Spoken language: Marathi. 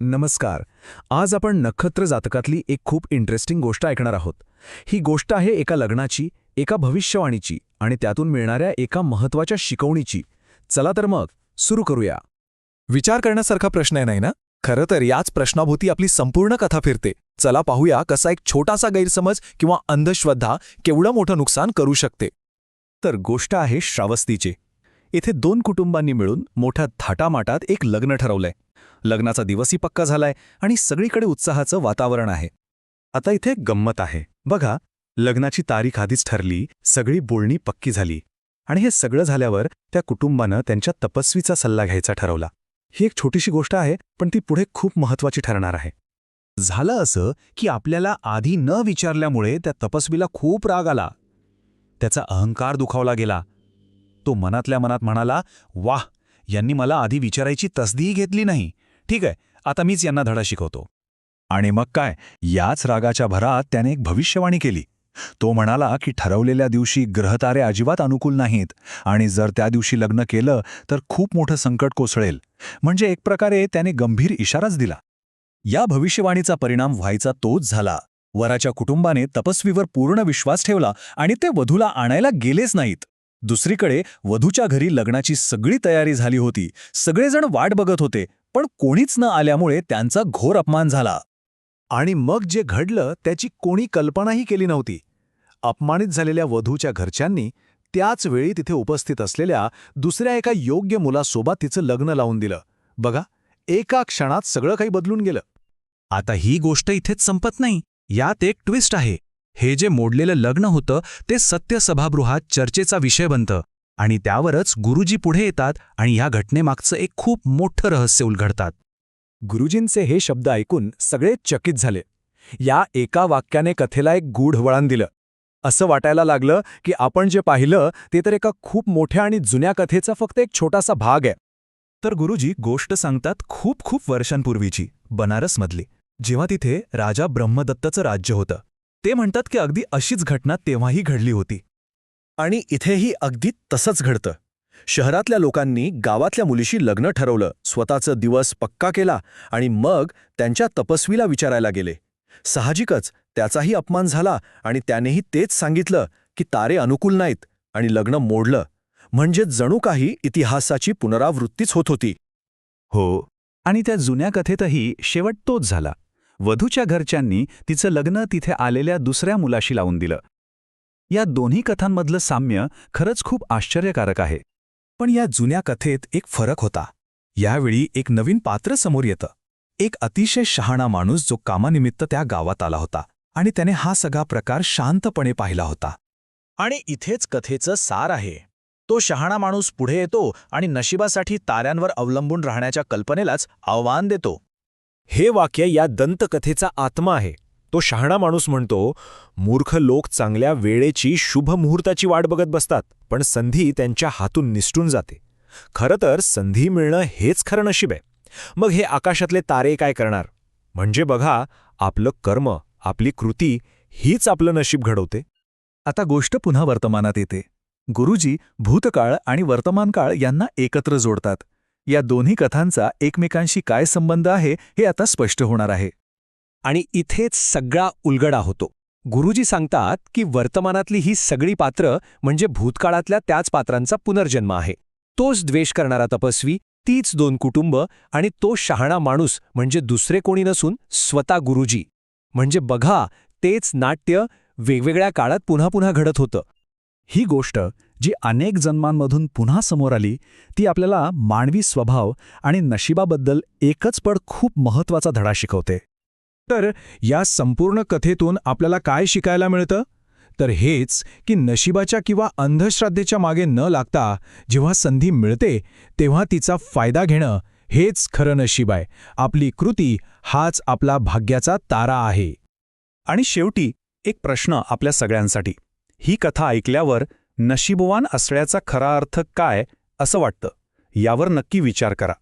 नमस्कार. आज आपण नक्षत्र जातकातली एक खूप इंटरेस्टिंग गोष्ट ऐकणार आहोत. ही गोष्ट आहे एका लग्नाची एका भविष्यवाणीची आणि त्यातून मिळणाऱ्या एका महत्त्वाच्या शिकवणीची. चला तर मग सुरू करूया. विचार करण्यासारखा प्रश्न आहे नाही ना? खरं तर याच प्रश्नाभोवती आपली संपूर्ण कथा फिरते. चला पाहूया कसा एक छोटासा गैरसमज किंवा अंधश्रद्धा केवढं मोठं नुकसान करू शकते. तर गोष्ट आहे श्रावस्तीची. इथे दोन कुटुंबांनी मिळून मोठ्या थाटामाटात एक लग्न ठरवलंय. लग्नाचा दिवसही पक्का झालाय आणि सगळीकडे उत्साहाचं वातावरण आहे. आता इथे एक गंमत आहे. बघा लग्नाची तारीख आधीच ठरली सगळी बोलणी पक्की झाली आणि हे सगळं झाल्यावर त्या कुटुंबानं त्यांच्या तपस्वीचा सल्ला घ्यायचा ठरवला. ही एक छोटीशी गोष्ट आहे पण ती पुढे खूप महत्वाची ठरणार आहे. झालं असं की आपल्याला आधी न विचारल्यामुळे त्या तपस्वीला खूप राग आला. त्याचा अहंकार दुखावला गेला. तो मनातल्या मनात म्हणाला वाह यांनी मला आधी विचारायची तसदीही घेतली नाही. ठीक आहे आता मीच यांना धडा शिकवतो. आणि मग काय याच रागाच्या भरात त्याने एक भविष्यवाणी केली. तो म्हणाला की ठरवलेल्या दिवशी ग्रहतारे अजिबात अनुकूल नाहीत आणि जर त्या दिवशी लग्न केलं तर खूप मोठं संकट कोसळेल. म्हणजे एक प्रकारे त्याने गंभीर इशाराच दिला. या भविष्यवाणीचा परिणाम व्हायचा तोच झाला. वराच्या कुटुंबाने तपस्वीवर पूर्ण विश्वास ठेवला आणि ते वधूला आणायला गेलेच नाहीत. दुसरीकडे वधूच्या घरी लग्नाची सगळी तयारी झाली होती. सगळेजण वाट बघत होते. पण कोणीच न आल्यामुळे त्यांचा घोर अपमान झाला. आणि मग जे घडलं त्याची कोणी कल्पनाही केली नव्हती. अपमानित झालेल्या वधूच्या घरच्यांनी त्याच वेळी तिथे उपस्थित असलेल्या दुसऱ्या एका योग्य मुलासोबत तिचं लग्न लावून दिलं. बघा एका क्षणात सगळं काही बदलून गेलं. आता ही गोष्ट इथेच संपत नाही. यात एक ट्विस्ट आहे. हे जे मोडलेलं लग्न होतं ते सत्य सभागृहात चर्चेचा विषय बनतं. आणि त्यावरच गुरुजी पुढे येतात आणि या घटनेमागचं एक खूप मोठं रहस्य उलगडतात गुरुजींचे हे शब्द ऐकून सगळे चकित झाले. या एका वाक्याने कथेला एक गूढ वळण दिलं. असं वाटायला लागलं की आपण जे पाहिलं ते तर एका खूप मोठ्या आणि जुन्या कथेचा फक्त एक छोटासा भाग आहे. तर गुरुजी गोष्ट सांगतात खूप खूप वर्षांपूर्वीची बनारसमधली जेव्हा तिथे राजा ब्रह्मदत्तचं राज्य होतं. ते म्हणतात की अगदी अशीच घटना तेव्हाही घडली होती. आणि इथेही अगदी तसंच घडतं. शहरातल्या लोकांनी गावातल्या मुलीशी लग्न ठरवलं स्वतःचं दिवस पक्का केला आणि मग त्यांच्या तपस्वीला विचारायला गेले. साहजिकच त्याचाही अपमान झाला आणि त्यानेही तेच सांगितलं की तारे अनुकूल नाहीत आणि लग्न मोडलं. म्हणजे जणू काही इतिहासाची पुनरावृत्तीच होत होती. हो आणि त्या जुन्या कथेतही शेवट तोच झाला. वधूच्या घरच्यांनी तिचं लग्न तिथे आलेल्या दुसऱ्या मुलाशी लावून दिलं. या दोन्ही कथांमधलं साम्य खरंच खूप आश्चर्यकारक आहे. पण या जुन्या कथेत एक फरक होता. यावेळी एक नवीन पात्र समोर येतं. एक अतिशय शहाणा माणूस जो कामानिमित्त त्या गावात आला होता आणि त्याने हा सगळा प्रकार शांतपणे पाहिला होता. आणि इथेच कथेचं सार आहे. तो शहाणा माणूस पुढे येतो आणि नशिबासाठी ताऱ्यांवर अवलंबून राहण्याच्या कल्पनेलाच आव्हान देतो. हे वाक्य या दंतकथेचा आत्मा आहे. तो शहाणा माणूस म्हणतो मूर्ख लोक चांगल्या वेळेची शुभ मुहूर्ताची वाट बघत बसतात पण संधी त्यांच्या हातून निसटून जाते. खरं तर संधी मिळणं हेच खरं नशीब आहे. मग हे आकाशातले तारे काय करणार? म्हणजे बघा आपलं कर्म आपली कृती हीच आपलं नशीब घडवते. आता गोष्ट पुन्हा वर्तमानात येते. गुरुजी भूतकाळ आणि वर्तमानकाळ यांना एकत्र जोडतात. या दोन्ही कथांचा एकमेकांशी काय संबंध आहे हे आता स्पष्ट होणार आहे. आणि इथेच सगळा उलगडा होतो. गुरुजी सांगतात की वर्तमानातली ही सगळी पात्र म्हणजे भूतकाळातल्या त्याच पात्रांचा पुनर्जन्म आहे. तोच द्वेष करणारा तपस्वी तीच दोन कुटुंब आणि तो शहाणा माणूस म्हणजे दुसरे कोणी नसून स्वतः गुरुजी. म्हणजे बघा तेच नाट्य वेगवेगळ्या काळात पुन्हा पुन्हा घडत होतं. ही गोष्ट जी अनेक जन्मांमधून पुन्हा समोर आली ती आपल्याला मानवी स्वभाव आणि नशिबाबद्दल एकच पड खूप महत्त्वाचा धडा शिकवते. तर या संपूर्ण कथेतून आपल्याला काय शिकायला मिळतं? तर हेच की नशिबाच्या किंवा अंधश्रद्धेच्या मागे न लागता जेव्हा संधी मिळते तेव्हा तिचा फायदा घेणं हेच खरं नशीब आहे. आपली कृती हाच आपला भाग्याचा तारा आहे. आणि शेवटी एक प्रश्न आपल्या सगळ्यांसाठी. ही कथा ऐकल्यावर नशीबवान असण्याचा खरा अर्थ काय असं वाटतं? यावर नक्की विचार करा.